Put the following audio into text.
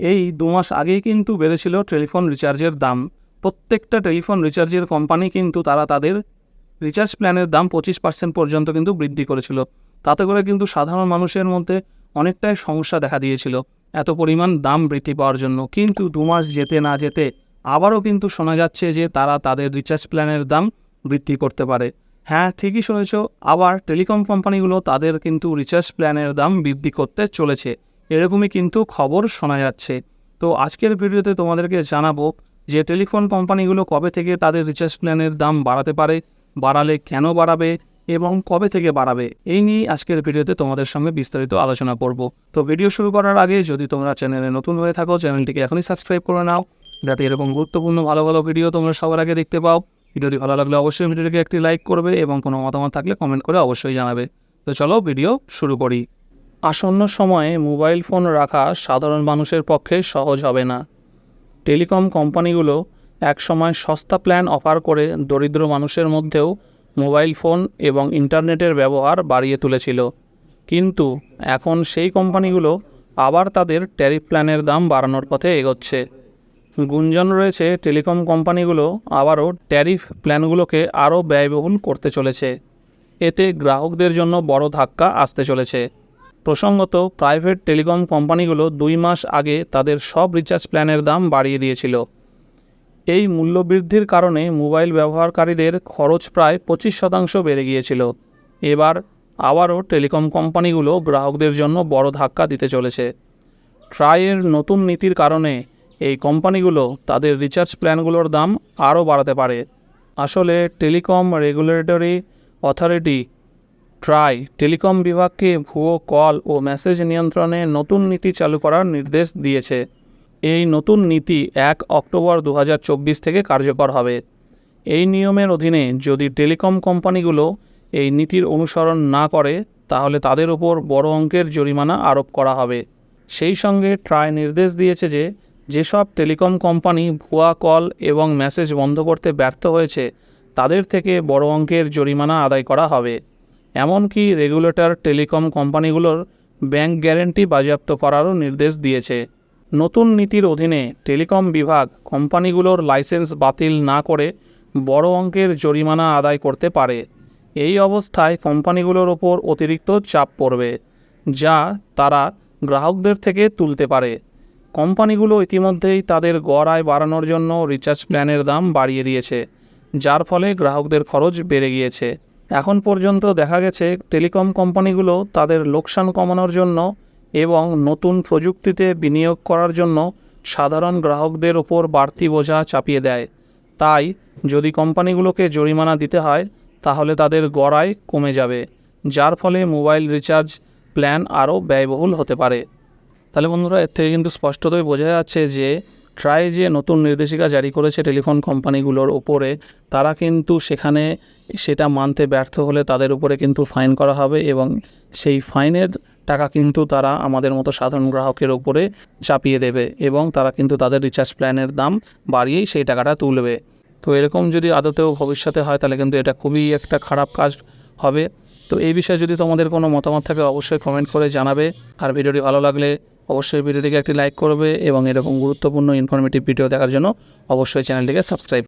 এই দু মাস আগেই কিন্তু বেড়েছিল টেলিফোন রিচার্জের দাম। প্রত্যেকটা টেলিফোন রিচার্জের কোম্পানি কিন্তু তারা তাদের রিচার্জ প্ল্যানের দাম পঁচিশ পার্সেন্ট পর্যন্ত কিন্তু বৃদ্ধি করেছিল। তাতে করে কিন্তু সাধারণ মানুষের মধ্যে অনেকটাই সমস্যা দেখা দিয়েছিল, এত পরিমাণ দাম বৃদ্ধি পাওয়ার জন্য। কিন্তু দু মাস যেতে না যেতে আবারও কিন্তু শোনা যাচ্ছে যে তারা তাদের রিচার্জ প্ল্যানের দাম বৃদ্ধি করতে পারে। হ্যাঁ ঠিকই শুনেছ, আবার টেলিকম কোম্পানিগুলো তাদের কিন্তু রিচার্জ প্ল্যানের দাম বৃদ্ধি করতে চলেছে। এরকমই কিন্তু খবর শোনা যাচ্ছে। তো আজকের ভিডিওতে তোমাদেরকে জানাব যে টেলিফোন কোম্পানিগুলো কবে থেকে তাদের রিচার্জ প্ল্যানের দাম বাড়াতে পারে, বাড়ালে কেন বাড়াবে এবং কবে থেকে বাড়াবে, এই নিয়ে আজকের ভিডিওতে তোমাদের সঙ্গে বিস্তারিত আলোচনা করব। তো ভিডিও শুরু করার আগে যদি তোমরা চ্যানেলে নতুন হয়ে থাকো, চ্যানেলটিকে এখনই সাবস্ক্রাইব করে নাও, যাতে এরকম গুরুত্বপূর্ণ ভালো ভালো ভিডিও তোমরা সবার আগে দেখতে পাও। ভিডিওটি ভালো লাগলে অবশ্যই ভিডিওটিকে একটি লাইক করবে এবং কোনো মতামত থাকলে কমেন্ট করে অবশ্যই জানাবে। তো চলো ভিডিও শুরু করি। আসন্ন সময়ে মোবাইল ফোন রাখা সাধারণ মানুষের পক্ষে সহজ হবে না। টেলিকম কোম্পানিগুলো একসময় সস্তা প্ল্যান অফার করে দরিদ্র মানুষের মধ্যেও মোবাইল ফোন এবং ইন্টারনেটের ব্যবহার বাড়িয়ে তুলেছিল। কিন্তু এখন সেই কোম্পানিগুলো আবার তাদের ট্যারিফ প্ল্যানের দাম বাড়ানোর পথে এগোচ্ছে। গুঞ্জন রয়েছে, টেলিকম কোম্পানিগুলো আবারও ট্যারিফ প্ল্যানগুলোকে আরও ব্যয়বহুল করতে চলেছে। এতে গ্রাহকদের জন্য বড় ধাক্কা আসতে চলেছে। প্রসঙ্গত, প্রাইভেট টেলিকম কোম্পানিগুলো দুই মাস আগে তাদের সব রিচার্জ প্ল্যানের দাম বাড়িয়ে দিয়েছিল। এই মূল্যবৃদ্ধির কারণে মোবাইল ব্যবহারকারীদের খরচ প্রায় পঁচিশ শতাংশ বেড়ে গিয়েছিল। এবার আবারও টেলিকম কোম্পানিগুলো গ্রাহকদের জন্য বড় ধাক্কা দিতে চলেছে। ট্রাইয়ের নতুন নীতির কারণে এই কোম্পানিগুলো তাদের রিচার্জ প্ল্যানগুলোর দাম আরও বাড়াতে পারে। আসলে telecom regulatory authority TRAI telecom বিভাগকে ভুয়ো কল ও মেসেজ নিয়ন্ত্রণে নতুন নীতি চালু করার নির্দেশ দিয়েছে। এই নতুন নীতি এক অক্টোবর দু হাজার চব্বিশ থেকে কার্যকর হবে। এই নিয়মের অধীনে যদি টেলিকম কোম্পানিগুলো এই নীতির অনুসরণ না করে, তাহলে তাদের ওপর বড় অঙ্কের জরিমানা আরোপ করা হবে। সেই সঙ্গে ট্রাই নির্দেশ দিয়েছে যে, যেসব টেলিকম কোম্পানি ভুয়া কল এবং মেসেজ বন্ধ করতে ব্যর্থ হয়েছে, তাদের থেকে বড় অঙ্কের জরিমানা আদায় করা হবে। এমনকি রেগুলেটর, টেলিকম কোম্পানিগুলোর ব্যাংক গ্যারেন্টি বাজেয়াপ্ত করারও নির্দেশ দিয়েছে। নতুন নীতির অধীনে টেলিকম বিভাগ কোম্পানিগুলোর লাইসেন্স বাতিল না করে বড় অঙ্কের জরিমানা আদায় করতে পারে। এই অবস্থায় কোম্পানিগুলোর ওপর অতিরিক্ত চাপ পড়বে, যা তারা গ্রাহকদের থেকে তুলতে পারে। কোম্পানিগুলো ইতিমধ্যেই তাদের গড় আয় বাড়ানোর জন্য রিচার্জ প্ল্যানের দাম বাড়িয়ে দিয়েছে, যার ফলে গ্রাহকদের খরচ বেড়ে গিয়েছে। এখন পর্যন্ত দেখা গেছে টেলিকম কোম্পানিগুলো তাদের লোকসান কমানোর জন্য এবং নতুন প্রযুক্তিতে বিনিয়োগ করার জন্য সাধারণ গ্রাহকদের ওপর বাড়তি বোঝা চাপিয়ে দেয়। তাই যদি কোম্পানিগুলোকে জরিমানা দিতে হয়, তাহলে তাদের গড়াই কমে যাবে, যার ফলে মোবাইল রিচার্জ প্ল্যান আরও ব্যয়বহুল হতে পারে। তাহলে বন্ধুরা, এর থেকে কিন্তু স্পষ্টতই বোঝা যাচ্ছে যে ট্রাই যে নতুন নির্দেশিকা জারি করেছে টেলিফোন কোম্পানিগুলোর ওপরে, তারা কিন্তু সেখানে সেটা মানতে ব্যর্থ হলে তাদের উপরে কিন্তু ফাইন করা হবে এবং সেই ফাইনের টাকা কিন্তু তারা আমাদের মতো সাধারণ গ্রাহকের ওপরে চাপিয়ে দেবে এবং তারা কিন্তু তাদের রিচার্জ প্ল্যানের দাম বাড়িয়েই সেই টাকাটা তুলবে। তো এরকম যদি আদতেও ভবিষ্যতে হয়, তাহলে কিন্তু এটা খুবই একটা খারাপ কাজ হবে। তো এই বিষয়ে যদি তোমাদের কোনো মতামত থাকে, অবশ্যই কমেন্ট করে জানাবে। আর ভিডিওটি ভালো লাগলে অবশ্যই ভিডিওটিকে একটি লাইক করবে এবং এরকম গুরুত্বপূর্ণ ইনফরমেটিভ ভিডিও দেখার জন্য অবশ্যই চ্যানেলটিকে সাবস্ক্রাইব